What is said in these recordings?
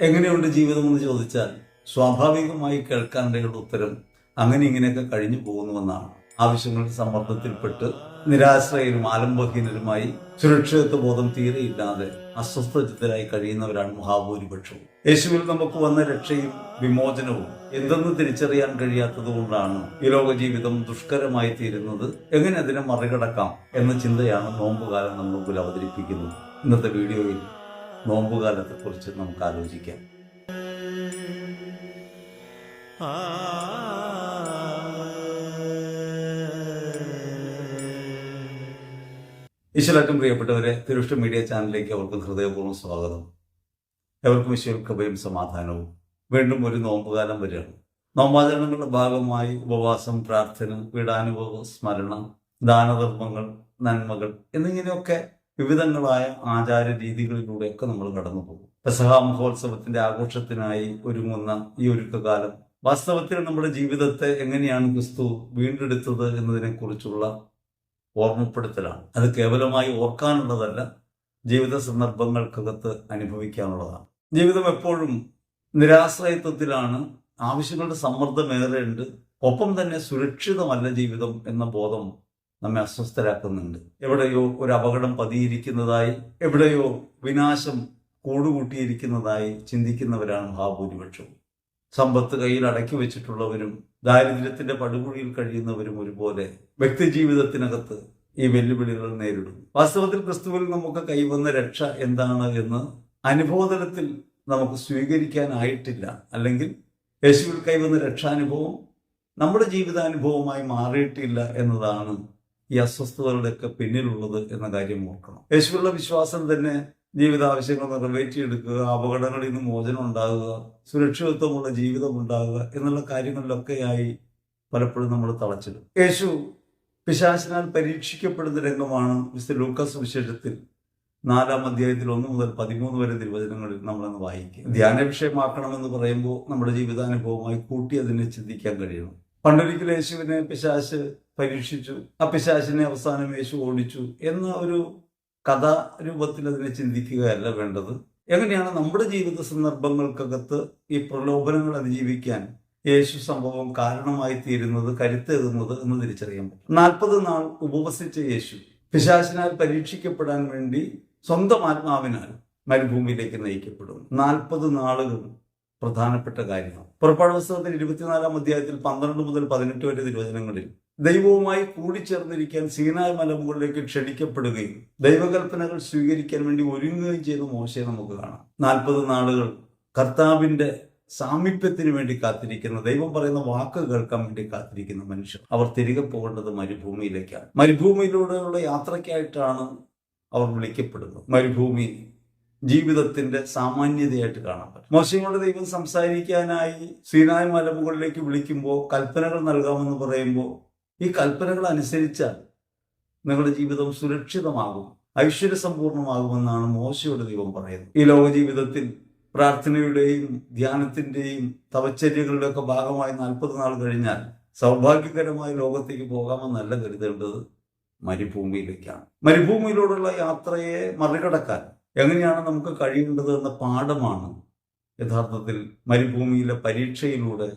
എങ്ങനെയുണ്ട് ജീവിതം എന്ന് ചോദിച്ചാൽ സ്വാഭാവികമായി കേൾക്കാനിടയുള്ള ഉത്തരം അങ്ങനെ ഇങ്ങനെയൊക്കെ കഴിഞ്ഞു പോകുന്നുവെന്നാണ്. ആവശ്യങ്ങളുടെ സമ്മർദ്ദത്തിൽപ്പെട്ട് നിരാശ്രയരും ആലംബഹീനരുമായി സുരക്ഷിതത്വ ബോധം തീരെയില്ലാതെ അസ്വസ്ഥചിത്തരായി കഴിയുന്നവരാണ് മഹാഭൂരിപക്ഷവും. യേശുവിൽ നമുക്ക് വന്ന രക്ഷയും വിമോചനവും എന്തെന്ന് തിരിച്ചറിയാൻ കഴിയാത്തതുകൊണ്ടാണ് ഈ ലോക ജീവിതം ദുഷ്കരമായി തീരുന്നത്. എങ്ങനെ അതിനെ മറികടക്കാം എന്ന ചിന്തയാണ് നോമ്പുകാലം നമ്മൾ മുമ്പിൽ അവതരിപ്പിക്കുന്നത്. ഇന്നത്തെ വീഡിയോയിൽ നോമ്പുകാലത്തെക്കുറിച്ച് നമുക്ക് ആലോചിക്കാം. ഈശ്വരറ്റം പ്രിയപ്പെട്ടവരെ തിരുഷ്ട മീഡിയ ചാനലിലേക്ക് അവർക്ക് ഹൃദയപൂർവം സ്വാഗതം. എവർക്കും ഈശ്വര കൃപയും സമാധാനവും. വീണ്ടും ഒരു നോമ്പുകാലം വരികയാണ്. നോമ്പാചരണങ്ങളുടെ ഭാഗമായി ഉപവാസം പ്രാർത്ഥന പീഡാനുഭവ സ്മരണം ദാനധർമ്മങ്ങൾ നന്മകൾ എന്നിങ്ങനെയൊക്കെ വിവിധങ്ങളായ ആചാര രീതികളിലൂടെയൊക്കെ നമ്മൾ കടന്നു പോകും പെസഹ മഹോത്സവത്തിന്റെ ആഘോഷത്തിനായി ഒരുങ്ങുന്ന ഈ ഒരുക്കകാലം വാസ്തവത്തിൽ നമ്മുടെ ജീവിതത്തെ എങ്ങനെയാണ് ക്രിസ്തു വീണ്ടെടുത്തത് എന്നതിനെ കുറിച്ചുള്ള ഓർമ്മപ്പെടുത്തലാണ്. അത് കേവലമായി ഓർക്കാനുള്ളതല്ല ജീവിത സന്ദർഭങ്ങൾക്കകത്ത് അനുഭവിക്കാനുള്ളതാണ്. ജീവിതം എപ്പോഴും നിരാശ്രയത്വത്തിലാണ് ആവശ്യങ്ങളുടെ സമ്മർദ്ദമേറെയുണ്ട് ഒപ്പം തന്നെ സുരക്ഷിതമല്ല ജീവിതം എന്ന ബോധം നമ്മെ അസ്വസ്ഥരാക്കുന്നുണ്ട്. എവിടെയോ ഒരു അപകടം പതിയിരിക്കുന്നതായി എവിടെയോ വിനാശം കൂടുകൂട്ടിയിരിക്കുന്നതായി ചിന്തിക്കുന്നവരാണ് മഹാഭൂരിപക്ഷവും സമ്പത്ത് കയ്യിൽ അടക്കി വെച്ചിട്ടുള്ളവരും ദാരിദ്ര്യത്തിന്റെ പടുകുഴിയിൽ കഴിയുന്നവരും ഒരുപോലെ വ്യക്തിജീവിതത്തിനകത്ത് ഈ വെല്ലുവിളികൾ നേരിടും വാസ്തവത്തിൽ ക്രിസ്തുവിൽ നമുക്ക് കൈവന്ന രക്ഷ എന്താണ് എന്ന് അനുഭവതലത്തിൽ നമുക്ക് സ്വീകരിക്കാനായിട്ടില്ല. അല്ലെങ്കിൽ യേശുവിൽ കൈവന്ന രക്ഷാനുഭവം നമ്മുടെ ജീവിതാനുഭവമായി മാറിയിട്ടില്ല എന്നതാണ് ഈ അസ്വസ്ഥതകളുടെയൊക്കെ പിന്നിലുള്ളത് എന്ന കാര്യം ഓർക്കണം. യേശുവിലുള്ള വിശ്വാസം തന്നെ ജീവിതാവശ്യങ്ങൾ നിറവേറ്റിയെടുക്കുക അപകടങ്ങളിൽ നിന്ന് മോചനം ഉണ്ടാകുക സുരക്ഷിതത്വമുള്ള ജീവിതം ഉണ്ടാകുക എന്നുള്ള കാര്യങ്ങളിലൊക്കെയായി പലപ്പോഴും നമ്മൾ തളച്ചിടും. യേശു പിശാചിനാൽ പരീക്ഷിക്കപ്പെടുന്ന രംഗമാണ് മിസ്റ്റർ ലൂക്കസ് വിശേഷത്തിൽ നാലാം അധ്യായത്തിൽ ഒന്ന് മുതൽ പതിമൂന്ന് വരെ തിരുവചനങ്ങളിൽ നമ്മളെന്ന് വായിക്കുക. ധ്യാന വിഷയമാക്കണമെന്ന് പറയുമ്പോൾ നമ്മുടെ ജീവിതാനുഭവമായി കൂട്ടി അതിനെ ചിന്തിക്കാൻ കഴിയണം. പണ്ടൊരിക്കൽ യേശുവിനെ പിശാശ് പരീക്ഷിച്ചു ആ പിശാശിനെ അവസാനം യേശു ഓടിച്ചു എന്ന ഒരു കഥാ രൂപത്തിൽ അതിനെ ചിന്തിക്കുകയല്ല വേണ്ടത്. എങ്ങനെയാണ് നമ്മുടെ ജീവിത സന്ദർഭങ്ങൾക്കകത്ത് ഈ പ്രലോഭനങ്ങൾ അതിജീവിക്കാൻ യേശു സംഭവം കാരണമായി തീരുന്നത് കരുത്തേകുന്നത് എന്ന് തിരിച്ചറിയാൻ പറ്റും. നാൽപ്പത് നാൾ ഉപവസിച്ച യേശു പിശാചിനാൽ പരീക്ഷിക്കപ്പെടാൻ വേണ്ടി സ്വന്തം ആത്മാവിനാൽ മരുഭൂമിയിലേക്ക് നയിക്കപ്പെടും നാൽപ്പത് നാളുകൾ പ്രധാനപ്പെട്ട കാര്യമാണ്. പുറപ്പാട് പുസ്തകത്തിൽ ഇരുപത്തിനാലാം അധ്യായത്തിൽ പന്ത്രണ്ട് മുതൽ പതിനെട്ട് വരെ തിരുവചനങ്ങളിൽ ദൈവവുമായി കൂടിച്ചേർന്നിരിക്കാൻ സീനായ മലമുകളിലേക്ക് ക്ഷണിക്കപ്പെടുകയും ദൈവകൽപ്പനകൾ സ്വീകരിക്കാൻ വേണ്ടി ഒരുങ്ങുകയും ചെയ്ത മോശയെ നമുക്ക് കാണാം. നാൽപ്പത് നാളുകൾ കർത്താവിന്റെ സാമീപ്യത്തിന് വേണ്ടി കാത്തിരിക്കുന്ന ദൈവം പറയുന്ന വാക്ക് കേൾക്കാൻ വേണ്ടി കാത്തിരിക്കുന്ന മനുഷ്യർ അവർ തിരികെ പോകേണ്ടത് മരുഭൂമിയിലേക്കാണ്. മരുഭൂമിയിലൂടെയുള്ള യാത്രയ്ക്കായിട്ടാണ് അവർ വിളിക്കപ്പെടുന്നത്. മരുഭൂമി ജീവിതത്തിന്റെ സാമാന്യതയായിട്ട് കാണാൻ പറ്റും. മോശങ്ങളുടെ ദൈവം സംസാരിക്കാനായി സീനായ മലമുകളിലേക്ക് വിളിക്കുമ്പോൾ കൽപ്പനകൾ നൽകാമെന്ന് പറയുമ്പോൾ ഈ കൽപ്പനകൾ അനുസരിച്ചാൽ നിങ്ങളുടെ ജീവിതം സുരക്ഷിതമാകും ഐശ്വര്യസമ്പൂർണമാകുമെന്നാണ് മോശയുടെ ദൈവം പറയുന്നത്. ഈ ലോക ജീവിതത്തിൽ പ്രാർത്ഥനയുടെയും ധ്യാനത്തിന്റെയും തപച്ചര്യകളുടെ ഒക്കെ ഭാഗമായി നാൽപ്പത് നാൾ കഴിഞ്ഞാൽ സൗഭാഗ്യകരമായ ലോകത്തേക്ക് പോകാമെന്നല്ല കരുതേണ്ടത് മരുഭൂമിയിലേക്കാണ്. മരുഭൂമിയിലൂടെയുള്ള യാത്രയെ മറികടക്കാൻ എങ്ങനെയാണ് നമുക്ക് കഴിയേണ്ടത് എന്ന പാഠമാണ് യഥാർത്ഥത്തിൽ മരുഭൂമിയിലെ പരീക്ഷയിലൂടെ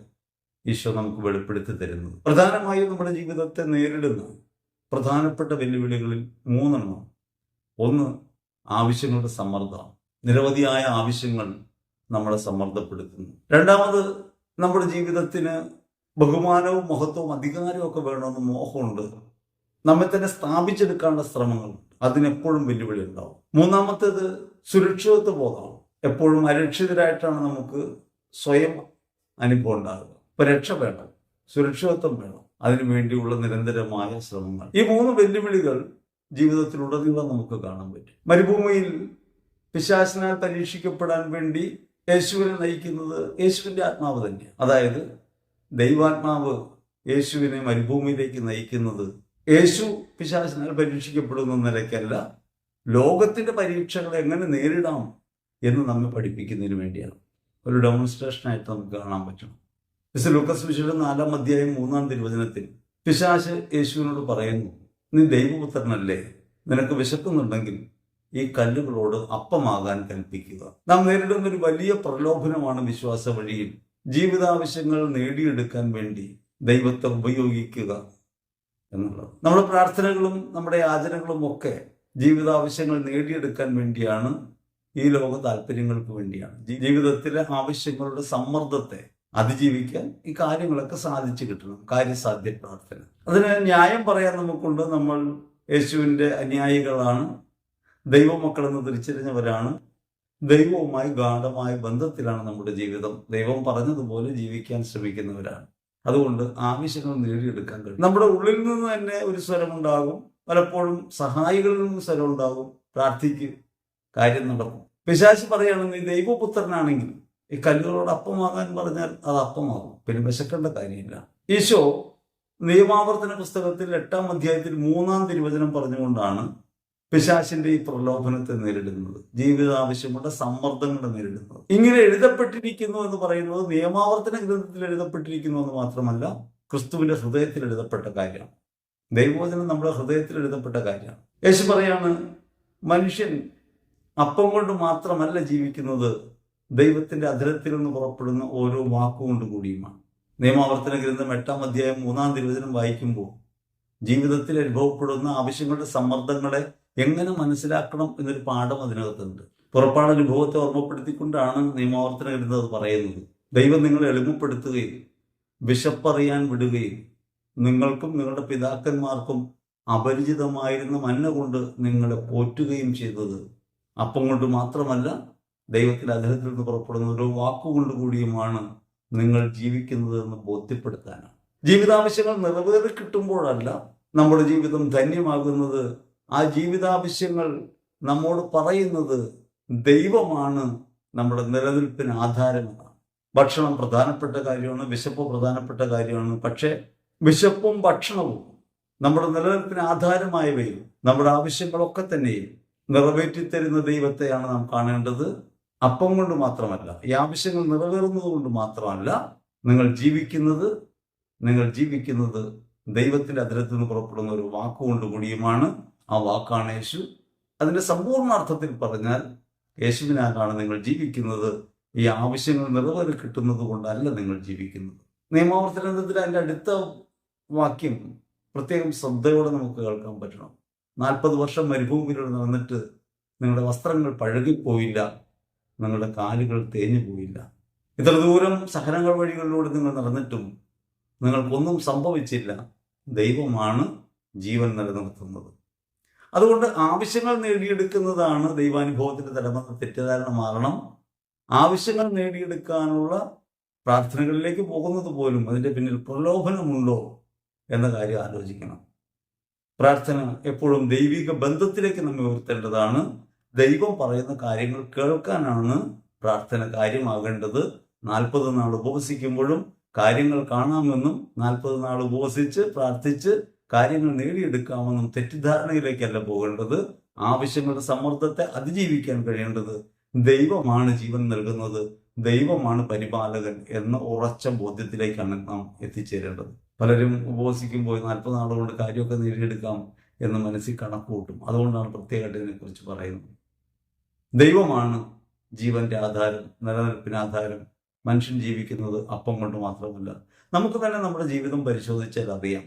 ഈശോ നമുക്ക് വെളിപ്പെടുത്തി തരുന്നത്. പ്രധാനമായും നമ്മുടെ ജീവിതത്തെ നേരിടുന്ന പ്രധാനപ്പെട്ട വെല്ലുവിളികളിൽ മൂന്നെണ്ണം. ഒന്ന് ആവശ്യങ്ങളുടെ സമ്മർദ്ദം. നിരവധിയായ ആവശ്യങ്ങൾ നമ്മളെ സമ്മർദ്ദപ്പെടുത്തുന്നു. രണ്ടാമത് നമ്മുടെ ജീവിതത്തിന് ബഹുമാനവും മഹത്വവും അധികാരവും ഒക്കെ വേണമെന്ന് മോഹമുണ്ട്. നമ്മെ തന്നെ സ്ഥാപിച്ചെടുക്കാനുള്ള ശ്രമങ്ങൾ. അതിനെപ്പോഴും വെല്ലുവിളി ഉണ്ടാവും. മൂന്നാമത്തേത് സുരക്ഷിതത്വ ബോധമാണ് എപ്പോഴും അരക്ഷിതരായിട്ടാണ് നമുക്ക് സ്വയം അനുഭവം ഉണ്ടാകുക. ഇപ്പൊ രക്ഷ വേണം സുരക്ഷിതത്വം വേണം അതിനു വേണ്ടിയുള്ള നിരന്തരമായ ശ്രമങ്ങൾ. ഈ മൂന്ന് വെല്ലുവിളികൾ ജീവിതത്തിലുടനീളം നമുക്ക് കാണാൻ പറ്റും. മരുഭൂമിയിൽ പിശാസിനാൽ പരീക്ഷിക്കപ്പെടാൻ വേണ്ടി യേശുവിനെ നയിക്കുന്നത് യേശുവിന്റെ ആത്മാവ് തന്നെയാണ്. അതായത് ദൈവാത്മാവ് യേശുവിനെ മരുഭൂമിയിലേക്ക് നയിക്കുന്നത് യേശു പിശാസിനാൽ പരീക്ഷിക്കപ്പെടുന്ന നിലയ്ക്കല്ല ലോകത്തിന്റെ പരീക്ഷകൾ എങ്ങനെ നേരിടാം എന്ന് നമ്മെ പഠിപ്പിക്കുന്നതിന് വേണ്ടിയാണ്. ഒരു ഡെമോൺസ്ട്രേഷനായിട്ട് നമുക്ക് കാണാൻ പറ്റണം. മിസ്റ്റർ ലൂക്കസ് വിശുദ്ധ നാലാം അധ്യായം മൂന്നാം തിരുവചനത്തിൽ പിശാശ് യേശുവിനോട് പറയുന്നു നീ ദൈവപുത്രനല്ലേ? നിനക്ക് വിശക്കുന്നുണ്ടെങ്കിൽ ഈ കല്ലുകളോട് അപ്പമാകാൻ കൽപ്പിക്കുക. നാം നേരിടുന്ന ഒരു വലിയ പ്രലോഭനമാണ് വിശ്വാസ വഴിയിൽ. ജീവിതാവശ്യങ്ങൾ നേടിയെടുക്കാൻ വേണ്ടി ദൈവത്തെ ഉപയോഗിക്കുക എന്നുള്ളത്. നമ്മുടെ പ്രാർത്ഥനകളും നമ്മുടെ യാചനകളും ഒക്കെ ജീവിതാവശ്യങ്ങൾ നേടിയെടുക്കാൻ വേണ്ടിയാണ് ഈ ലോക താല്പര്യങ്ങൾക്ക് വേണ്ടിയാണ്. ജീവിതത്തിലെ ആവശ്യങ്ങളുടെ സമ്മർദ്ദത്തെ അതിജീവിക്കാൻ ഈ കാര്യങ്ങളൊക്കെ സാധിച്ചു കിട്ടണം. കാര്യസാധ്യ പ്രാർത്ഥന. അതിന് ന്യായം പറയാൻ നമുക്കുണ്ട്. നമ്മൾ യേശുവിന്റെ അനുയായികളാണ്. ദൈവമക്കളെന്ന് തിരിച്ചറിഞ്ഞവരാണ്. ദൈവവുമായി ഗാഠമായ ബന്ധത്തിലാണ് നമ്മുടെ ജീവിതം. ദൈവം പറഞ്ഞതുപോലെ ജീവിക്കാൻ ശ്രമിക്കുന്നവരാണ്. അതുകൊണ്ട് ആവശ്യങ്ങൾ നേടിയെടുക്കാൻ കഴിയും. നമ്മുടെ ഉള്ളിൽ നിന്ന് തന്നെ ഒരു സ്വരമുണ്ടാകും പലപ്പോഴും സഹായികളിൽ നിന്ന് സ്വരമുണ്ടാകും പ്രാർത്ഥിക്കും കാര്യം നടക്കും. പിശാശി പറയുകയാണെങ്കിൽ ദൈവപുത്രനാണെങ്കിലും ഈ കല്ലുകളോട് അപ്പമാകാൻ പറഞ്ഞാൽ അത് അപ്പമാകും. പിന്നെ വിശക്കേണ്ട കാര്യമില്ല. ഈശോ നിയമാവർത്തന പുസ്തകത്തിൽ എട്ടാം അധ്യായത്തിൽ മൂന്നാം തിരുവചനം പറഞ്ഞുകൊണ്ടാണ് പിശാശിന്റെ ഈ പ്രലോഭനത്തെ നേരിടുന്നത്. ജീവിതാവശ്യങ്ങളുടെ സമ്മർദ്ദങ്ങളെ നേരിടുന്നത്. ഇങ്ങനെ എഴുതപ്പെട്ടിരിക്കുന്നു എന്ന് പറയുന്നത് നിയമാവർത്തന ഗ്രന്ഥത്തിൽ എഴുതപ്പെട്ടിരിക്കുന്നു എന്ന് മാത്രമല്ല ക്രിസ്തുവിന്റെ ഹൃദയത്തിൽ എഴുതപ്പെട്ട കാര്യമാണ്. ദൈവവചനം നമ്മുടെ ഹൃദയത്തിൽ എഴുതപ്പെട്ട കാര്യമാണ്. യേശു പറയാണ് മനുഷ്യൻ അപ്പം കൊണ്ട് മാത്രമല്ല ജീവിക്കുന്നത് ദൈവത്തിന്റെ അധരത്തിൽ നിന്ന് പുറപ്പെടുന്ന ഓരോ വാക്കുകൊണ്ട് കൂടിയുമാണ്. നിയമാവർത്തന ഗ്രന്ഥം എട്ടാം അധ്യായം മൂന്നാം തിരുവചനം വായിക്കുമ്പോൾ ജീവിതത്തിൽ അനുഭവപ്പെടുന്ന ആവശ്യങ്ങളുടെ സമ്മർദ്ദങ്ങളെ എങ്ങനെ മനസ്സിലാക്കണം എന്നൊരു പാഠം അതിനകത്തുണ്ട്. പുറപ്പാട് അനുഭവത്തെ ഓർമ്മപ്പെടുത്തിക്കൊണ്ടാണ് നിയമാവർത്തന ഗ്രന്ഥം അത് പറയുന്നത്. ദൈവം നിങ്ങളെ എളിമപ്പെടുത്തുകയും വിശപ്പറിയാൻ വിടുകയും നിങ്ങൾക്കും നിങ്ങളുടെ പിതാക്കന്മാർക്കും അപരിചിതമായിരുന്ന മന്ന കൊണ്ട് നിങ്ങളെ പോറ്റുകയും ചെയ്തത് അപ്പം കൊണ്ട് മാത്രമല്ല ദൈവത്തിന്റെ അദ്ദേഹത്തിൽ നിന്ന് പുറപ്പെടുന്ന ഓരോ വാക്കുകൊണ്ട് കൂടിയുമാണ് നിങ്ങൾ ജീവിക്കുന്നത് എന്ന് ബോധ്യപ്പെടുത്താനാണ്. ജീവിതാവശ്യങ്ങൾ നിറവേറി കിട്ടുമ്പോഴല്ല നമ്മുടെ ജീവിതം ധന്യമാകുന്നത്. ആ ജീവിതാവശ്യങ്ങൾ നമ്മോട് പറയുന്നത് ദൈവമാണ് നമ്മുടെ നിലനിൽപ്പിന് ആധാരമാണ്. ഭക്ഷണം പ്രധാനപ്പെട്ട കാര്യമാണ് വിശപ്പ് പ്രധാനപ്പെട്ട കാര്യമാണ്. പക്ഷേ വിശപ്പും ഭക്ഷണവും നമ്മുടെ നിലനിൽപ്പിന് ആധാരമായവയും നമ്മുടെ ആവശ്യങ്ങളൊക്കെ തന്നെയും നിറവേറ്റി തരുന്ന ദൈവത്തെയാണ് നാം കാണേണ്ടത്. അപ്പം കൊണ്ട് മാത്രമല്ല ഈ ആവശ്യങ്ങൾ നിറവേറുന്നത് കൊണ്ട് മാത്രമല്ല നിങ്ങൾ ജീവിക്കുന്നത് നിങ്ങൾ ജീവിക്കുന്നത് ദൈവത്തിന്റെ അതിരത്തിൽ നിന്ന് പുറപ്പെടുന്ന ഒരു വാക്കുകൊണ്ട് കൂടിയുമാണ് ആ വാക്കാണ് യേശു. അതിന്റെ സമ്പൂർണ അർത്ഥത്തിൽ പറഞ്ഞാൽ യേശുവിനാലാണ് നിങ്ങൾ ജീവിക്കുന്നത് ഈ ആവശ്യങ്ങൾ നിറവേറി കിട്ടുന്നത് കൊണ്ടല്ല നിങ്ങൾ ജീവിക്കുന്നത്. നിയമാവർത്തനത്തിൽ അതിന്റെ അടുത്ത വാക്യം പ്രത്യേകം ശ്രദ്ധയോടെ നമുക്ക് കേൾക്കാൻ പറ്റണം. നാൽപ്പത് വർഷം മരുഭൂമിയിലൂടെ നടന്നിട്ട് നിങ്ങളുടെ വസ്ത്രങ്ങൾ പഴകിപ്പോയില്ല. നിങ്ങളുടെ കാലുകൾ തേഞ്ഞു പോയില്ല. ഇത്ര ദൂരം സഹനങ്ങൾ വഴികളിലൂടെ നിങ്ങൾ നടന്നിട്ടും നിങ്ങൾക്കൊന്നും സംഭവിച്ചില്ല. ദൈവമാണ് ജീവൻ നിലനിർത്തുന്നത്. അതുകൊണ്ട് ആവശ്യങ്ങൾ നേടിയെടുക്കുന്നതാണ് ദൈവാനുഭവത്തിന്റെ തലമെന്ന തെറ്റിദ്ധാരണ മാറണം. ആവശ്യങ്ങൾ നേടിയെടുക്കാനുള്ള പ്രാർത്ഥനകളിലേക്ക് പോകുന്നത് പോലും അതിന്റെ പിന്നിൽ പ്രലോഭനമുണ്ടോ എന്ന കാര്യം ആലോചിക്കണം. പ്രാർത്ഥന എപ്പോഴും ദൈവിക ബന്ധത്തിലേക്ക് നമ്മെ ഉയർത്തേണ്ടതാണ്. ദൈവം പറയുന്ന കാര്യങ്ങൾ കേൾക്കാനാണ് പ്രാർത്ഥന കാര്യമാകേണ്ടത്. നാൽപ്പത് നാൾ ഉപവസിക്കുമ്പോഴും കാര്യങ്ങൾ കാണാമെന്നും നാൽപ്പത് നാൾ ഉപവസിച്ച് പ്രാർത്ഥിച്ച് കാര്യങ്ങൾ നേടിയെടുക്കാമെന്നും തെറ്റിദ്ധാരണയിലേക്കല്ല പോകേണ്ടത്. ആവശ്യങ്ങളുടെ സമ്മർദ്ദത്തെ അതിജീവിക്കാൻ കഴിയേണ്ടത് ദൈവമാണ് ജീവൻ നൽകുന്നത്. ദൈവമാണ് പരിപാലകൻ എന്ന ഉറച്ച ബോധ്യത്തിലേക്കാണ് നാം എത്തിച്ചേരേണ്ടത്. പലരും ഉപവസിക്കുമ്പോൾ നാൽപ്പത് നാളുകൊണ്ട് കാര്യമൊക്കെ നേടിയെടുക്കാം എന്ന് മനസ്സിൽ കണക്ക് കൂട്ടും അതുകൊണ്ടാണ് പ്രത്യേകമായിട്ട് ഇതിനെക്കുറിച്ച് പറയുന്നത്. ദൈവമാണ് ജീവന്റെ ആധാരം നിലനിൽപ്പിന് ആധാരം. മനുഷ്യൻ ജീവിക്കുന്നത് അപ്പം കൊണ്ട് മാത്രമല്ല നമുക്ക് തന്നെ നമ്മുടെ ജീവിതം പരിശോധിച്ചാൽ അറിയാം.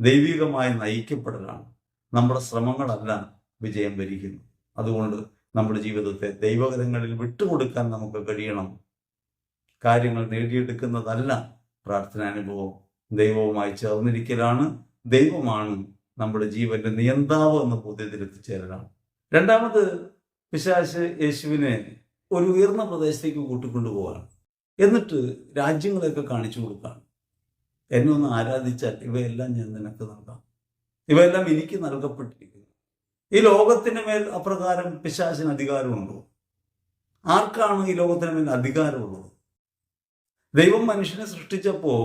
ദൈവികമായി നയിക്കപ്പെടലാണ്. നമ്മുടെ ശ്രമങ്ങളല്ല വിജയം വരിക്കുന്നു. അതുകൊണ്ട് നമ്മുടെ ജീവിതത്തെ ദൈവകരങ്ങളിൽ വിട്ടുകൊടുക്കാൻ നമുക്ക് കഴിയണം. കാര്യങ്ങൾ നേടിയെടുക്കുന്നതല്ല പ്രാർത്ഥനാനുഭവം. ദൈവവുമായി ചേർന്നിരിക്കലാണ്. ദൈവമാണ് നമ്മുടെ ജീവന്റെ നിയന്താവ് എന്ന ബോധ്യത്തിൽ എത്തിച്ചേരലാണ്. രണ്ടാമത് പിശാശ് യേശുവിനെ ഒരു ഉയർന്ന പ്രദേശത്തേക്ക് കൂട്ടിക്കൊണ്ടുപോവാണ്. എന്നിട്ട് രാജ്യങ്ങളെയൊക്കെ കാണിച്ചു കൊടുക്കുകയാണ് എന്നെ ഒന്ന് ആരാധിച്ചാൽ ഇവയെല്ലാം ഞാൻ നിനക്ക് നൽകാം. ഇവയെല്ലാം എനിക്ക് നൽകപ്പെട്ടിരിക്കുന്നു. ഈ ലോകത്തിന് മേൽ അപ്രകാരം പിശാചിന് അധികാരമുണ്ടോ? ആർക്കാണ് ഈ ലോകത്തിന് മേൽ അധികാരമുള്ളത്? ദൈവം മനുഷ്യനെ സൃഷ്ടിച്ചപ്പോൾ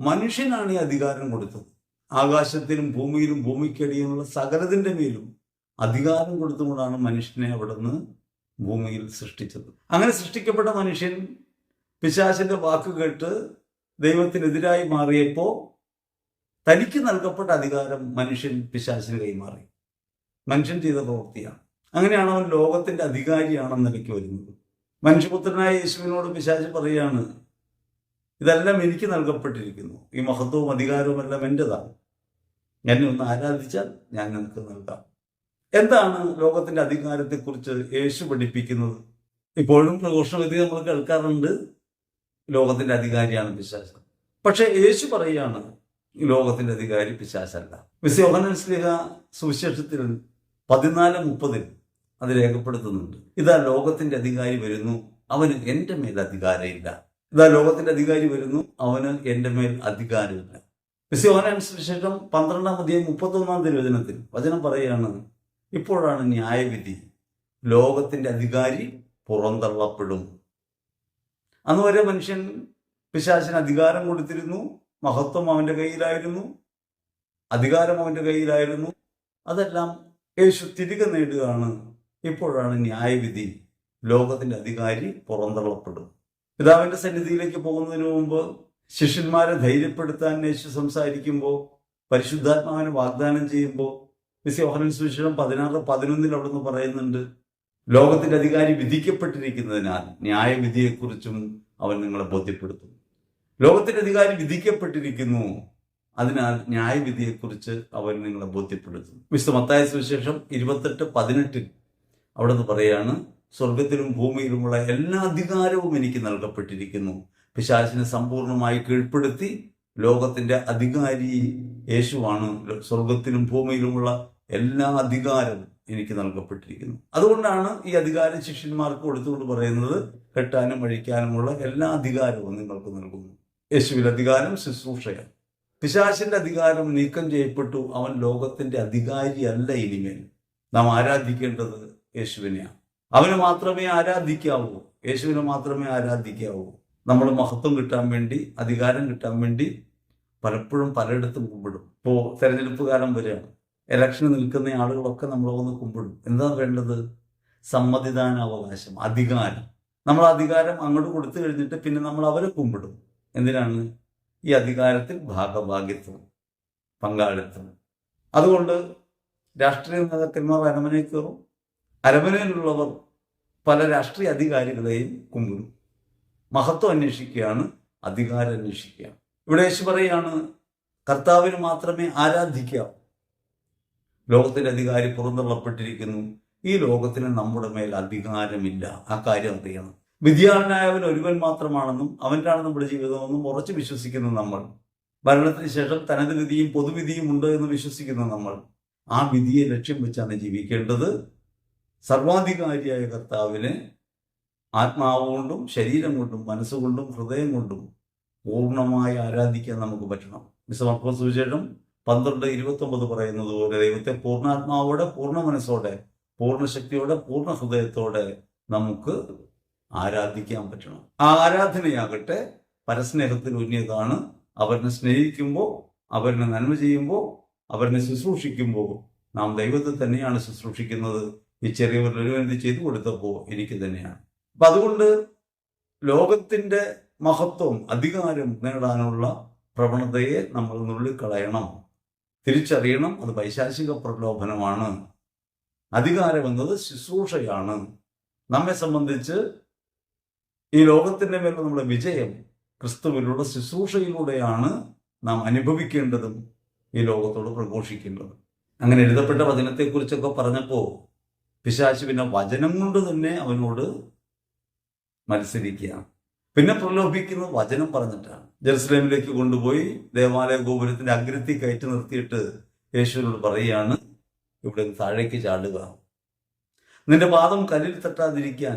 മനുഷ്യനാണ് ഈ അധികാരം കൊടുത്തത്. ആകാശത്തിലും ഭൂമിയിലും ഭൂമിക്കടിയിലുള്ള സകലതിന്റെ മേലും അധികാരം കൊടുത്തുകൊണ്ടാണ് മനുഷ്യനെ അവിടുന്ന് ഭൂമിയിൽ സൃഷ്ടിച്ചത്. അങ്ങനെ സൃഷ്ടിക്കപ്പെട്ട മനുഷ്യൻ പിശാചിന്റെ വാക്ക് കേട്ട് ദൈവത്തിനെതിരായി മാറിയപ്പോൾ തനിക്ക് നൽകപ്പെട്ട അധികാരം മനുഷ്യൻ പിശാചിന് കൈമാറി. മനുഷ്യൻ ചെയ്ത പ്രവൃത്തിയാണ്. അങ്ങനെയാണ് അവൻ ലോകത്തിന്റെ അധികാരിയാണെന്ന് നിലയ്ക്ക് വരുന്നത്. മനുഷ്യപുത്രനായ യേശുവിനോട് പിശാശി പറയാണ് ഇതെല്ലാം എനിക്ക് നൽകപ്പെട്ടിരിക്കുന്നു. ഈ മഹത്വവും അധികാരവും എല്ലാം എന്റെതാണ് എന്നെ ഒന്ന് ആരാധിച്ചാൽ ഞാൻ നിനക്ക് നൽകാം. എന്താണ് ലോകത്തിന്റെ അധികാരത്തെക്കുറിച്ച് യേശു പഠിപ്പിക്കുന്നത്? ഇപ്പോഴും പ്രഘോഷണവിധി നമ്മൾ കേൾക്കാറുണ്ട്. ലോകത്തിന്റെ അധികാരിയാണ് പിശാച്. പക്ഷെ യേശു പറയുകയാണ് ലോകത്തിന്റെ അധികാരി പിശാചല്ല. വിശ്വഹനൻ സ്ലിഹ സുവിശേഷത്തിൽ പതിനാല് മുപ്പതിൽ അത് രേഖപ്പെടുത്തുന്നുണ്ട്. ഇതാ ലോകത്തിന്റെ അധികാരി വരുന്നു അവന് എന്റെ മേൽ അധികാരമില്ല. ഇതാ ലോകത്തിന്റെ അധികാരി വരുന്നു അവന് എന്റെ മേൽ അധികാരമില്ല. വിശ്വഹനൻ സുവിശേഷം പന്ത്രണ്ടാം അധ്യായം മുപ്പത്തൊന്നാം തിരുവചനത്തിൽ വചനം പറയുകയാണ് ഇപ്പോഴാണ് ന്യായവിധി. ലോകത്തിന്റെ അധികാരി പുറന്തള്ളപ്പെടും. അന്ന് വരെ മനുഷ്യൻ പിശാചിന് അധികാരം കൊടുത്തിരുന്നു. മഹത്വം അവന്റെ കയ്യിലായിരുന്നു. അധികാരം അവന്റെ കയ്യിലായിരുന്നു. അതെല്ലാം യേശു തിരികെ നേടുകയാണ്. ഇപ്പോഴാണ് ന്യായവിധി. ലോകത്തിന്റെ അധികാരി പുറന്തള്ളപ്പെടും. പിതാവിന്റെ സന്നിധിയിലേക്ക് പോകുന്നതിന് മുമ്പ് ശിഷ്യന്മാരെ ധൈര്യപ്പെടുത്താൻ യേശു സംസാരിക്കുമ്പോൾ പരിശുദ്ധാത്മാവിനെ വാഗ്ദാനം ചെയ്യുമ്പോൾ വിശ്വഹനൻ സുവിശേഷം പതിനാറ് പതിനൊന്നിൽ അവിടുന്ന് പറയുന്നുണ്ട് ലോകത്തിന്റെ അധികാരി വിധിക്കപ്പെട്ടിരിക്കുന്നതിനാൽ ന്യായവിധിയെക്കുറിച്ചും അവൻ നിങ്ങളെ ബോധ്യപ്പെടുത്തും ലോകത്തിന്റെ അധികാരി വിധിക്കപ്പെട്ടിരിക്കുന്നു അതിനാൽ ന്യായവിധിയെക്കുറിച്ച് അവൻ നിങ്ങളെ ബോധ്യപ്പെടുത്തും മിസ്റ്റർ മത്തായ സുവിശേഷം ഇരുപത്തെട്ട് പതിനെട്ടിൽ അവിടുന്ന് പറയാണ് സ്വർഗത്തിലും ഭൂമിയിലുമുള്ള എല്ലാ അധികാരവും എനിക്ക് നൽകപ്പെട്ടിരിക്കുന്നു. പിശാചിനെ സമ്പൂർണമായി കീഴ്പ്പെടുത്തി ലോകത്തിന്റെ അധികാരി യേശുവാണ്. സ്വർഗത്തിലും ഭൂമിയിലുമുള്ള എല്ലാ അധികാരവും എനിക്ക് നൽകപ്പെട്ടിരിക്കുന്നു. അതുകൊണ്ടാണ് ഈ അധികാരം ശിഷ്യന്മാർക്ക് കൊടുത്തുകൊണ്ട് പറയുന്നത് കെട്ടാനും അഴിക്കാനുമുള്ള എല്ലാ അധികാരവും നിങ്ങൾക്ക് നൽകുന്നു. യേശുവിൽ അധികാരം ശുശ്രൂഷയാണ്. പിശാശിന്റെ അധികാരം നീക്കം ചെയ്യപ്പെട്ടു. അവൻ ലോകത്തിന്റെ അധികാരിയല്ല ഇനിമേൽ. നാം ആരാധിക്കേണ്ടത് യേശുവിനെയാണ്. അവന് മാത്രമേ ആരാധിക്കാവൂ. യേശുവിനെ മാത്രമേ ആരാധിക്കാവൂ. നമ്മൾ മഹത്വം കിട്ടാൻ വേണ്ടി അധികാരം കിട്ടാൻ വേണ്ടി പലപ്പോഴും പലയിടത്തും കുമ്പിടും ഇപ്പോൾ തെരഞ്ഞെടുപ്പ് കാലം വരികയാണ്. ഇലക്ഷന് നിൽക്കുന്ന ആളുകളൊക്കെ നമ്മൾ വന്ന് കുമ്പിടും. എന്താണ് വേണ്ടത്? സമ്മതിദാന അവകാശം അധികാരം. നമ്മൾ അധികാരം അങ്ങോട്ട് കൊടുത്തു കഴിഞ്ഞിട്ട് പിന്നെ നമ്മൾ അവരെ കുമ്പിടും. എന്തിനാണ്? ഈ അധികാരത്തിൽ ഭാഗഭാഗ്യത്വം പങ്കാളിത്തം. അതുകൊണ്ട് രാഷ്ട്രീയ നേതാക്കന്മാർ അരമനയിൽ കയറും. അരമനയിലുള്ളവർ പല രാഷ്ട്രീയ അധികാരികളെയും കുമ്പിടും. മഹത്വം അന്വേഷിക്കുകയാണ് അധികാരം അന്വേഷിക്കുകയാണ്. ഇവിടെ യേശു പറയാണ് കർത്താവിന് മാത്രമേ ആരാധിക്കാവൂ. ലോകത്തിന്റെ അധികാരി പുറന്തള്ളപ്പെട്ടിരിക്കുന്നു. ഈ ലോകത്തിന് നമ്മുടെ മേൽ അധികാരമില്ല. ആ കാര്യം അറിയണം. വിദ്യാളനായവൻ ഒരുവൻ മാത്രമാണെന്നും അവന്റെയാണ് നമ്മുടെ ജീവിതമെന്നും ഉറച്ചു വിശ്വസിക്കുന്ന നമ്മൾ. ഭരണത്തിന് ശേഷം തനത് വിധിയും പൊതുവിധിയും ഉണ്ട് എന്ന് വിശ്വസിക്കുന്ന നമ്മൾ. ആ വിധിയെ ലക്ഷ്യം വെച്ചാണ് ജീവിക്കേണ്ടത്. സർവാധികാരിയായ കർത്താവിനെ ആത്മാവ് കൊണ്ടും ശരീരം കൊണ്ടും മനസ്സുകൊണ്ടും ഹൃദയം കൊണ്ടും പൂർണമായി ആരാധിക്കാൻ നമുക്ക് പറ്റണം. വിശ്വമർപ്പ സുവിശേഷം പന്ത്രണ്ട് ഇരുപത്തി ഒമ്പത് പറയുന്നത് പോലെ ദൈവത്തെ പൂർണാത്മാവോടെ പൂർണ മനസ്സോടെ പൂർണ ശക്തിയോടെ പൂർണ ഹൃദയത്തോടെ നമുക്ക് ആരാധിക്കാൻ പറ്റണം. ആ ആരാധനയാകട്ടെ പരസ്നേഹത്തിന് ഉന്നതാണ്. അവരിനെ സ്നേഹിക്കുമ്പോൾ അവരിനെ നന്മ ചെയ്യുമ്പോൾ അവരിനെ ശുശ്രൂഷിക്കുമ്പോൾ നാം ദൈവത്തെ തന്നെയാണ് ശുശ്രൂഷിക്കുന്നത്. ഈ ചെറിയവർ ഒരുവൻ ഇത് ചെയ്തു കൊടുത്തപ്പോൾ എനിക്ക് തന്നെയാണ്. അപ്പൊ അതുകൊണ്ട് ലോകത്തിന്റെ മഹത്വം അധികാരം നേടാനുള്ള പ്രവണതയെ നമ്മൾ നുള്ളിക്കളയണം. തിരിച്ചറിയണം. അത് പൈശാചിക പ്രലോഭനമാണ്. അധികാരം എന്നത് ശുശ്രൂഷയാണ്. നമ്മെ സംബന്ധിച്ച് ഈ ലോകത്തിന്റെ മേലെ നമ്മുടെ വിജയം ക്രിസ്തുവിലൂടെ ശുശ്രൂഷയിലൂടെയാണ് നാം അനുഭവിക്കേണ്ടതും ഈ ലോകത്തോട് പ്രഘോഷിക്കേണ്ടതും. അങ്ങനെ എഴുതപ്പെട്ട വചനത്തെക്കുറിച്ചൊക്കെ പറഞ്ഞപ്പോൾ പിശാചു പിന്നെ വചനം കൊണ്ട് തന്നെ അവനോട് മത്സരിക്കുക പിന്നെ പ്രലോഭിക്കുന്നത് വചനം പറഞ്ഞിട്ടാണ്. ജെറുസലേമിലേക്ക് കൊണ്ടുപോയി ദേവാലയ ഗോപുരത്തിന്റെ അഗ്രത്തിൽ കയറ്റി നിർത്തിയിട്ട് യേശുവിനോട് പറയുകയാണ് ഇവിടെ താഴേക്ക് ചാടുക. നിന്റെ പാദം കല്ലിൽ തട്ടാതിരിക്കാൻ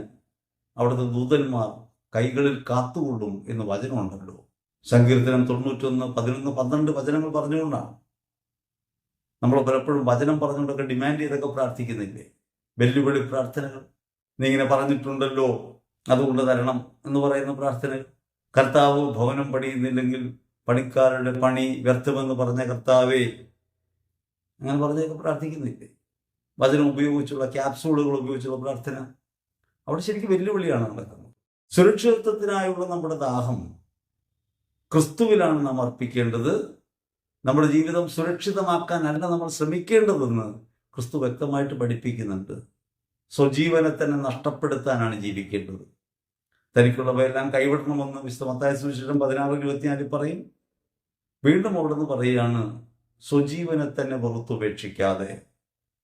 അവിടുത്തെ ദൂതന്മാർ കൈകളിൽ കാത്തുകൊള്ളും എന്ന് വചനമുണ്ടല്ലോ സങ്കീർത്തനം തൊണ്ണൂറ്റൊന്ന് പതിനൊന്ന് പന്ത്രണ്ട് വചനങ്ങൾ പറഞ്ഞുകൊണ്ടാണ്. നമ്മൾ പലപ്പോഴും വചനം പറഞ്ഞുകൊണ്ടൊക്കെ ഡിമാൻഡ് ചെയ്തൊക്കെ പ്രാർത്ഥിക്കുന്നില്ലേ? വെല്ലുവിളി പ്രാർത്ഥനകൾ. നീ ഇങ്ങനെ പറഞ്ഞിട്ടുണ്ടല്ലോ അതുകൊണ്ട് തരണം എന്ന് പറയുന്ന പ്രാർത്ഥനകൾ. കർത്താവ് ഭവനം പണിയുന്നില്ലെങ്കിൽ പണിക്കാരുടെ പണി വ്യർത്ഥമെന്ന് പറഞ്ഞ കർത്താവേ അങ്ങനെ പറഞ്ഞൊക്കെ പ്രാർത്ഥിക്കുന്നില്ലേ? വചനം ഉപയോഗിച്ചുള്ള ക്യാപ്സൂളുകൾ ഉപയോഗിച്ചുള്ള പ്രാർത്ഥന. അവിടെ ശരിക്കും വെല്ലുവിളിയാണ് നടക്കുന്നത് സുരക്ഷിതത്വത്തിനായുള്ള നമ്മുടെ ദാഹം ക്രിസ്തുവിലാണ് നാം അർപ്പിക്കേണ്ടത്. നമ്മുടെ ജീവിതം സുരക്ഷിതമാക്കാനല്ല നമ്മൾ ശ്രമിക്കേണ്ടതെന്ന് ക്രിസ്തു വ്യക്തമായിട്ട് പഠിപ്പിക്കുന്നുണ്ട്. സ്വജീവനെ തന്നെ നഷ്ടപ്പെടുത്താനാണ് ജീവിക്കേണ്ടത്. തനിക്കുള്ളവയെല്ലാം കൈവിടണമെന്ന് വിശ്വമത്തായ സുവിശേഷം പതിനാറ് ഇരുപത്തിനാലിൽ പറയും. വീണ്ടും അവിടുന്ന് പറയുകയാണ് സ്വജീവനെ തന്നെ പുറത്തുപേക്ഷിക്കാതെ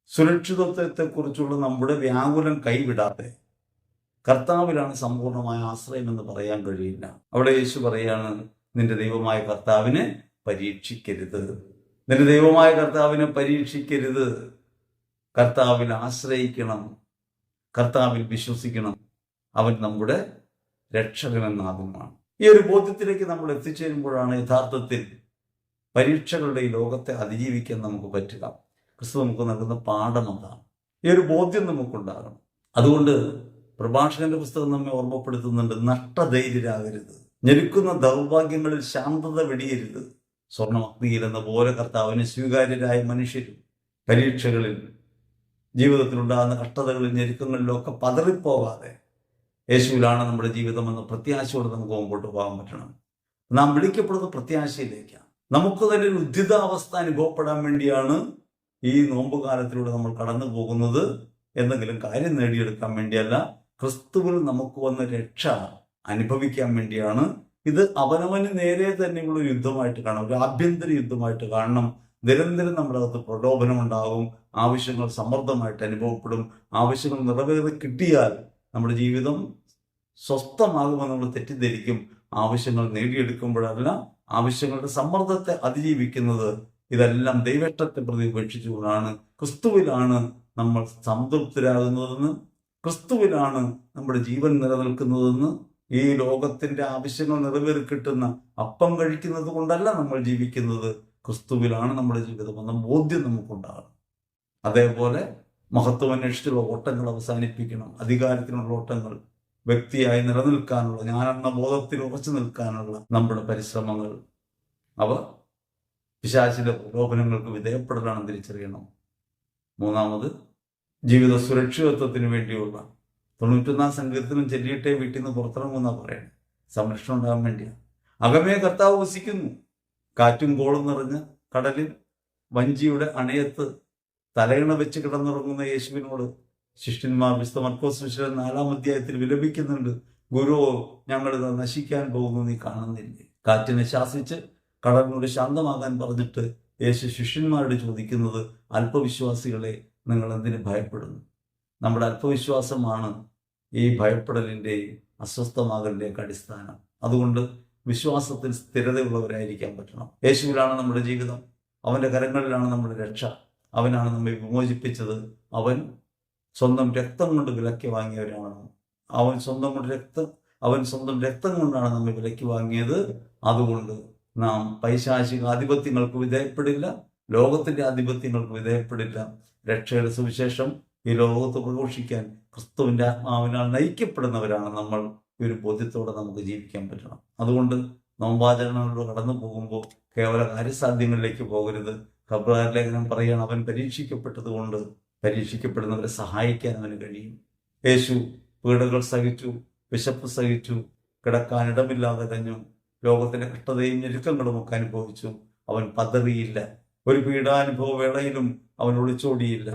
സുരക്ഷിതത്വത്തെക്കുറിച്ചുള്ള നമ്മുടെ വ്യാകുലം കൈവിടാതെ കർത്താവിലാണ് സമ്പൂർണമായ ആശ്രയം എന്ന് പറയാൻ കഴിയില്ല. അവിടെ യേശു പറയാണ് നിന്റെ ദൈവമായ കർത്താവിനെ പരീക്ഷിക്കരുത്. നിന്റെ ദൈവമായ കർത്താവിനെ പരീക്ഷിക്കരുത്. കർത്താവിൽ ആശ്രയിക്കണം. കർത്താവിൽ വിശ്വസിക്കണം. അവൻ നമ്മുടെ രക്ഷകനെന്നാകുന്നതാണ്. ഈ ഒരു ബോധ്യത്തിലേക്ക് നമ്മൾ എത്തിച്ചേരുമ്പോഴാണ് യഥാർത്ഥത്തിൽ പരീക്ഷകളുടെ ഈ ലോകത്തെ അതിജീവിക്കാൻ നമുക്ക് പറ്റുക. ക്രിസ്തു നമുക്ക് നൽകുന്ന പാഠം അതാണ്. ഈ ഒരു ബോധ്യം നമുക്കുണ്ടാകണം. അതുകൊണ്ട് പ്രഭാഷകന്റെ പുസ്തകം നമ്മെ ഓർമ്മപ്പെടുത്തുന്നുണ്ട് നഷ്ടധൈര്യരാകരുത്. ഞെരുക്കുന്ന ദൗർഭാഗ്യങ്ങളിൽ ശാന്തത വെടിയരുത്. സ്വർണമഗ്നിയിൽ എന്ന പോലെ കർത്താവിന് സ്വീകാര്യരായ മനുഷ്യരും പരീക്ഷകളിൽ ജീവിതത്തിലുണ്ടാകുന്ന കഷ്ടതകളിൽ ഞെരുക്കങ്ങളിലൊക്കെ പതറിപ്പോകാതെ യേശുവിലാണ് നമ്മുടെ ജീവിതം എന്ന പ്രത്യാശയോടെ നമുക്ക് മുമ്പോട്ട് പോകാൻ പറ്റണം. നാം വിളിക്കപ്പെടുന്ന പ്രത്യാശയിലേക്കാണ്. നമുക്ക് തന്നെ ഒരു ഉദ്ധിതാവസ്ഥ അനുഭവപ്പെടാൻ വേണ്ടിയാണ് ഈ നോമ്പ് കാലത്തിലൂടെ നമ്മൾ കടന്നു പോകുന്നത്. എന്തെങ്കിലും കാര്യം നേടിയെടുക്കാൻ വേണ്ടിയല്ല ക്രിസ്തുവിൽ നമുക്ക് വന്ന രക്ഷ അനുഭവിക്കാൻ വേണ്ടിയാണ്. ഇത് അവനവന് നേരെ തന്നെയുള്ള ഒരു യുദ്ധമായിട്ട് കാണണം ഒരു ആഭ്യന്തര യുദ്ധമായിട്ട് കാണണം. നിരന്തരം നമ്മുടെ അകത്ത് പ്രലോഭനം ഉണ്ടാകും. ആവശ്യങ്ങൾ സമ്മർദ്ദമായിട്ട് അനുഭവപ്പെടും. ആവശ്യങ്ങൾ നിറവേറി കിട്ടിയാൽ നമ്മുടെ ജീവിതം സ്വസ്ഥമാകുമെന്ന് നമ്മൾ തെറ്റിദ്ധരിക്കും. ആവശ്യങ്ങൾ നേടിയെടുക്കുമ്പോഴല്ല ആവശ്യങ്ങളുടെ സമ്മർദ്ദത്തെ അതിജീവിക്കുന്നത് ഇതെല്ലാം ദൈവേഷ്ടത്തെ പ്രതി ഉപേക്ഷിച്ചുകൊണ്ടാണ് ക്രിസ്തുവിലാണ് നമ്മൾ സംതൃപ്തരാകുന്നതെന്ന് ക്രിസ്തുവിലാണ് നമ്മുടെ ജീവൻ നിലനിൽക്കുന്നതെന്ന് ഈ ലോകത്തിന്റെ ആവശ്യങ്ങൾ നിറവേറി കിട്ടുന്ന അപ്പം കഴിക്കുന്നത് കൊണ്ടല്ല നമ്മൾ ജീവിക്കുന്നത്. ക്രിസ്തുവിലാണ് നമ്മുടെ ജീവിതം എന്ന ബോധ്യം നമുക്കുണ്ടാകണം. അതേപോലെ മഹത്വം അന്വേഷിച്ചുള്ള ഓട്ടങ്ങൾ അവസാനിപ്പിക്കണം. അധികാരത്തിനുള്ള ഓട്ടങ്ങൾ വ്യക്തിയായി നിലനിൽക്കാനുള്ള ഞാനെന്ന ബോധത്തിൽ ഉറച്ചു നിൽക്കാനുള്ള നമ്മുടെ പരിശ്രമങ്ങൾ. അവ പിശാചിന്റെ പ്രലോഭനങ്ങൾക്ക് വിധേയപ്പെടലാണെന്ന് തിരിച്ചറിയണം. മൂന്നാമത് ജീവിത സുരക്ഷിതത്വത്തിന് വേണ്ടിയുള്ള. തൊണ്ണൂറ്റൊന്നാം സംഘത്തിനും ചെല്ലിയിട്ടേ വീട്ടിൽ നിന്ന് പുറത്തിറങ്ങുന്ന പറയണം. സംരക്ഷണം ഉണ്ടാകാൻ വേണ്ടിയാണ് അകമേ കർത്താവ് വസിക്കുന്നു. കാറ്റും കോളും നിറഞ്ഞ് കടലിൽ വഞ്ചിയുടെ അണയത്ത് തലയിണ വെച്ച് കിടന്നുറങ്ങുന്ന യേശുവിനോട് ശിഷ്യന്മാർ വിശുദ്ധ മർക്കോസ് വിശുദ്ധ നാലാം അധ്യായത്തിൽ വിലപിക്കുന്നുണ്ട് ഗുരു ഞങ്ങളിത് നശിക്കാൻ പോകുന്നു നീ കാണുന്നില്ലേ? കാറ്റിനെ ശാസിച്ച് കടലിനോട് ശാന്തമാകാൻ പറഞ്ഞിട്ട് യേശു ശിഷ്യന്മാരോട് ചോദിക്കുന്നത് അല്പവിശ്വാസികളെ നിങ്ങൾ എന്തിനു ഭയപ്പെടുന്നു? നമ്മുടെ അല്പവിശ്വാസമാണ് ഈ ഭയപ്പെടലിന്റെയും അസ്വസ്ഥമാകലിന്റെയൊക്കെ അടിസ്ഥാനം. അതുകൊണ്ട് വിശ്വാസത്തിൽ സ്ഥിരതയുള്ളവരായിരിക്കാൻ പറ്റണം. യേശുവിലാണ് നമ്മുടെ ജീവിതം. അവന്റെ കരങ്ങളിലാണ് നമ്മുടെ രക്ഷ. അവനാണ് നമ്മെ വിമോചിപ്പിച്ചത്. അവൻ സ്വന്തം രക്തം കൊണ്ട് വിലക്കി വാങ്ങിയവരാണ്. അവൻ സ്വന്തം കൊണ്ട് രക്തം അവൻ സ്വന്തം രക്തം കൊണ്ടാണ് നമ്മെ വിലക്കി വാങ്ങിയത്. അതുകൊണ്ട് നാം പൈശാചിക ആധിപത്യങ്ങൾക്ക് വിധേയപ്പെടില്ല ലോകത്തിന്റെ ആധിപത്യങ്ങൾക്ക് വിധേയപ്പെടില്ല. രക്ഷയുടെ സുവിശേഷം ഈ ലോകത്ത് പ്രഘോഷിക്കാൻ ക്രിസ്തുവിന്റെ ആത്മാവിനാൽ നയിക്കപ്പെടുന്നവരാണ് നമ്മൾ. ഈ ഒരു ബോധ്യത്തോടെ നമുക്ക് ജീവിക്കാൻ പറ്റണം. അതുകൊണ്ട് നോമ്പാചരണങ്ങളിലൂടെ കടന്നു പോകുമ്പോൾ കേവല കാര്യസാധ്യങ്ങളിലേക്ക് പോകരുത്. ഖബ്രാർ ലേഖനം പറയുകയാണ് അവൻ പരീക്ഷിക്കപ്പെട്ടത് കൊണ്ട് പരീക്ഷിക്കപ്പെടുന്നവരെ സഹായിക്കാൻ അവന് കഴിയും. യേശു പീഡകൾ സഹിച്ചു വിശപ്പ് സഹിച്ചു കിടക്കാൻ ഇടമില്ലാതെ കഴിഞ്ഞു. ലോകത്തിന്റെ കഷ്ടതയും ഞെരുക്കങ്ങളും ഒക്കെ അനുഭവിച്ചു. അവൻ പതറിയില്ല ഒരു പീഡാനുഭവ വേളയിലും അവൻ ഒളിച്ചോടിയില്ല.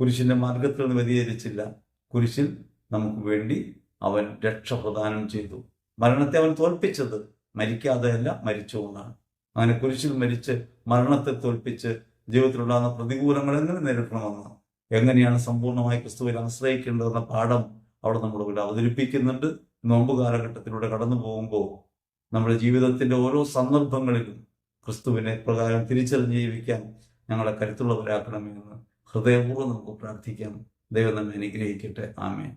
കുരിശിന്റെ മാർഗത്തിൽ നിന്ന് വ്യതിചരിച്ചില്ല കുരിശിൽ നമുക്ക് വേണ്ടി അവൻ രക്ഷ പ്രദാനം ചെയ്തു. മരണത്തെ അവൻ തോൽപ്പിച്ചത് മരിക്കാതെയല്ല മരിച്ചുകൊണ്ടാണ് അങ്ങനെ കുരിശിൽ മരിച്ച് മരണത്തെ തോൽപ്പിച്ച് ജീവിതത്തിലുണ്ടാകുന്ന പ്രതികൂലങ്ങൾ എങ്ങനെ നേരിടണമെന്ന് എങ്ങനെയാണ് സമ്പൂർണമായി ക്രിസ്തുവിൽ ആശ്രയിക്കേണ്ടതെന്ന പാഠം അവിടെ മുന്നിൽ അവതരിപ്പിക്കുന്നുണ്ട്. നോമ്പ് കാലഘട്ടത്തിലൂടെ കടന്നു പോകുമ്പോൾ നമ്മുടെ ജീവിതത്തിന്റെ ഓരോ സന്ദർഭങ്ങളിലും ക്രിസ്തുവിനെ പ്രകാരം തിരിച്ചറിഞ്ഞ് ജീവിക്കാൻ ഞങ്ങളെ കരുത്തുള്ളവരാക്കണമെന്ന് ഹൃദയപൂർവം നമുക്ക് പ്രാർത്ഥിക്കാം. ദൈവം നമ്മെ അനുഗ്രഹിക്കട്ടെ. ആമേ